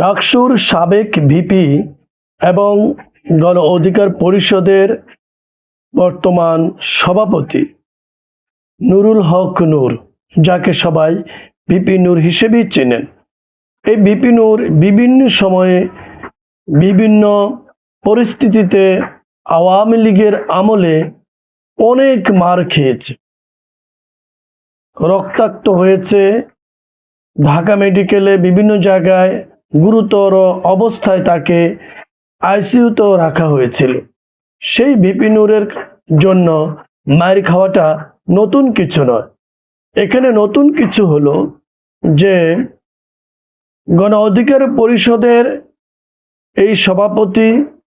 ডাকসুর সাবেক ভিপি এবং গণ অধিকার পরিষদের বর্তমান সভাপতি নুরুল হক নূর, যাকে সবাই ভিপি নূর হিসেবেই চেনেন। এই ভিপি নূর বিভিন্ন সময়ে বিভিন্ন পরিস্থিতিতে আওয়ামী লীগের আমলে অনেক মার খেয়েছে। রক্তাক্ত হয়েছে, ঢাকা মেডিকেলে বিভিন্ন জায়গায় গুরুতর অবস্থায় তাকে আইসিইউতেও রাখা হয়েছিল। সেই বিপিনুরের জন্য মায়ের খাওয়াটা নতুন কিছু নয়। এখানে নতুন কিছু হলো যে গণ অধিকার পরিষদের এই সভাপতি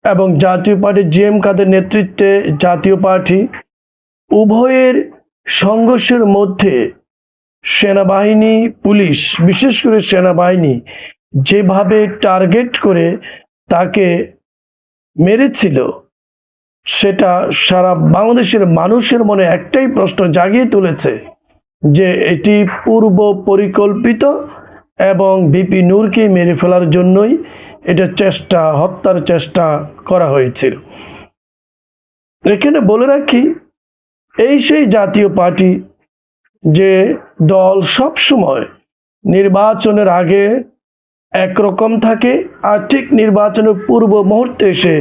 এবং জাতীয় পার্টি জিএম কাদের নেতৃত্বে জাতীয় পার্টি উভয়ের সংঘর্ষের মধ্যে সেনাবাহিনী, পুলিশ, বিশেষ করে সেনাবাহিনী যেভাবে টার্গেট করে তাকে মেরেছিল, সেটা সারা বাংলাদেশের মানুষের মনে একটাই প্রশ্ন জাগিয়ে তুলেছে যে এটি পূর্ব পরিকল্পিত এবং বিপি নূরকে মেরে ফেলার জন্যই এটা চেষ্টা, হত্যার চেষ্টা করা হয়েছিল। এখানে বলে রাখি, এই সেই জাতীয় পার্টি যে দল সব সময় নির্বাচনের আগে একরকম থাকে আর ঠিক নির্বাচনের পূর্ব মুহূর্তে এসে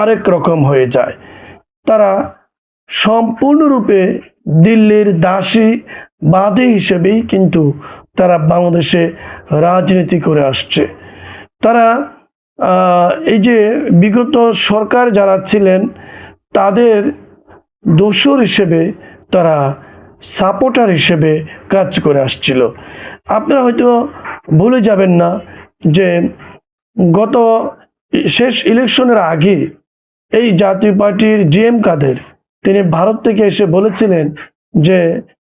আরেক রকম হয়ে যায়। তারা সম্পূর্ণরূপে দিল্লির দাসী বাদী হিসেবেই কিন্তু তারা বাংলাদেশে রাজনীতি করে আসছে। তারা এই যে বিগত সরকার যারা ছিলেন, তাদের দোসর হিসেবে তারা সাপোর্টার হিসেবে কাজ করে আসছিল। আপনারা হয়তো ভুলে যাবেন না যে গত শেষ ইলেকশনের আগে এই জাতীয় পার্টির জিএম কাদের, তিনি ভারত থেকে এসে বলেছিলেন যে,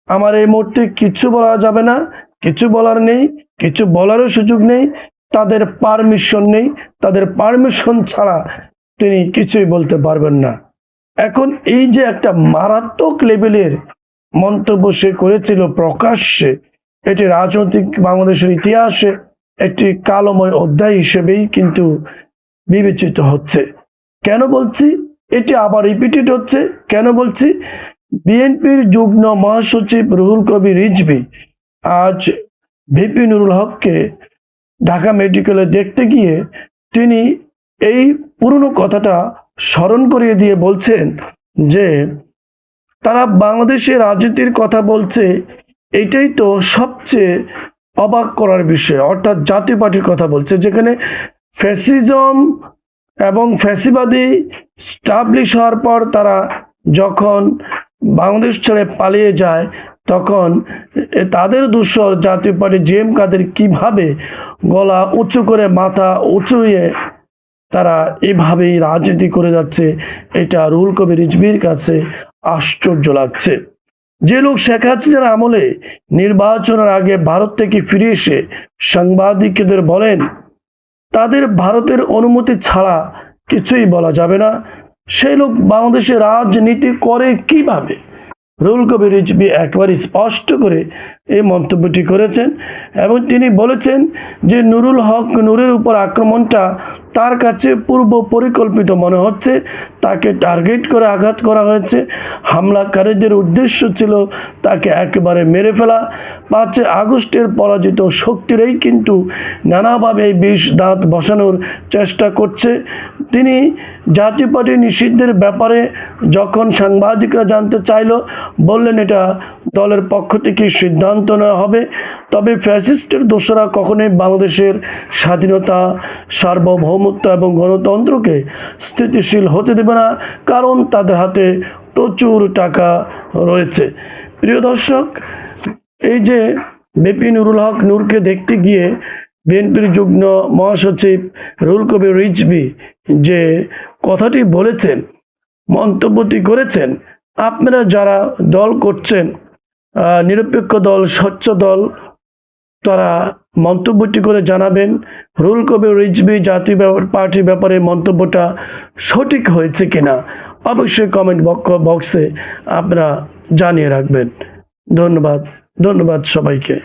আমার এই মুহূর্তে কিছু বলা যাবে না, কিছু বলার নেই, কিছু বলারও সুযোগ নেই, তাদের পারমিশন নেই, তাদের পারমিশন ছাড়া তিনি কিছুই বলতে পারবেন না। এখন এই যে একটা মারাত্মক লেভেলের মন্তব্য সে করেছিল প্রকাশ্যে, এটি রাজনৈতিক বাংলাদেশের ইতিহাসে একটি কালময় অধ্যায় হিসেবেই কিন্তু বিবেচিত হচ্ছে। কেন বলছি? এটি আবার রিপিটেড হচ্ছে। কেন বলছি? বিএনপির যুগ্ম মহাসচিব রুহুল কবি রিজভি আজ ভিপি নুরুল হককে ঢাকা মেডিকেলে দেখতে গিয়ে তিনি এই পুরনো কথাটা স্মরণ করিয়ে দিয়ে বলছেন যে, তারা বাংলাদেশের রাজনীতির কথা বলছে, এটাই তো সবচেয়ে অবাক করার বিষয়। অর্থাৎ জাতীয় পার্টির কথা বলছে, যেখানে ফ্যাসিজম এবং ফ্যাসিবাদী স্টাবলিশ হওয়ার পর তারা যখন বাংলাদেশ ছেড়ে পালিয়ে যায়, তখন তাদের দূষর জাতীয় পার্টি জিএম কাদের কীভাবে গলা উঁচু করে মাথা উঁচুয়ে তারা এভাবেই রাজনীতি করে যাচ্ছে, এটা রুল কবির রিজবির কাছে আশ্চর্য লাগছে। যে লোক শেখ হাসিনার আমলে নির্বাচনের আগে ভারত থেকে ফিরে এসে সাংবাদিকদের বলেন, তাদের ভারতের অনুমতি ছাড়া কিছুই বলা যাবে না। সেই লোক বাংলাদেশে রাজনীতি করে কীভাবে? রুল কবির রিজবি একবার স্পষ্ট করে এই মন্তব্যটি করেছেন এবং তিনি বলেছেন যে নুরুল হক নূরের উপর আক্রমণটা তার কাছে পূর্ব পরিকল্পিত মনে হচ্ছে। তাকে টার্গেট করে আঘাত করা হয়েছে। হামলাকারীদের উদ্দেশ্য ছিল তাকে একেবারে মেরে ফেলা। পাঁচে আগস্টের পরাজিত শক্তিরই কিন্তু নানাভাবে এই বিষ দাঁত বসানোর চেষ্টা করছে। তিনি জাতীয় পার্টি নিষিদ্ধের ব্যাপারে যখন সাংবাদিকরা জানতে চাইল, বললেন, এটা দলের পক্ষ থেকে সিদ্ধান্ত নেওয়া হবে। তবে ফ্যাসিস্টের দোষরা কখনোই বাংলাদেশের স্বাধীনতা, সার্বভৌমত্ব এবং গণতন্ত্রকে স্থিতিশীল হতে দেবে না, কারণ তাদের হাতে প্রচুর টাকা রয়েছে। প্রিয় দর্শক, এই যে বিপিন নুরুল হক নূরকে দেখতে গিয়ে বিএনপির যুগ্ম মহাসচিব রুল কবির রিজবি যে কথাটি বলেছেন, মন্তব্যটি করেছেন, আপনারা যারা দল করছেন নিরপেক্ষ দল, স্বচ্ছ দল, তারা মন্তব্যটি করে জানাবেন। রুল কবির রিজবি জাতীয় পার্টির ব্যাপারে মন্তব্যটা সঠিক হয়েছে কিনা, অবশ্যই কমেন্ট বক্সে আপনারা জানিয়ে রাখবেন। ধন্যবাদ ধন্যবাদ সবাইকে।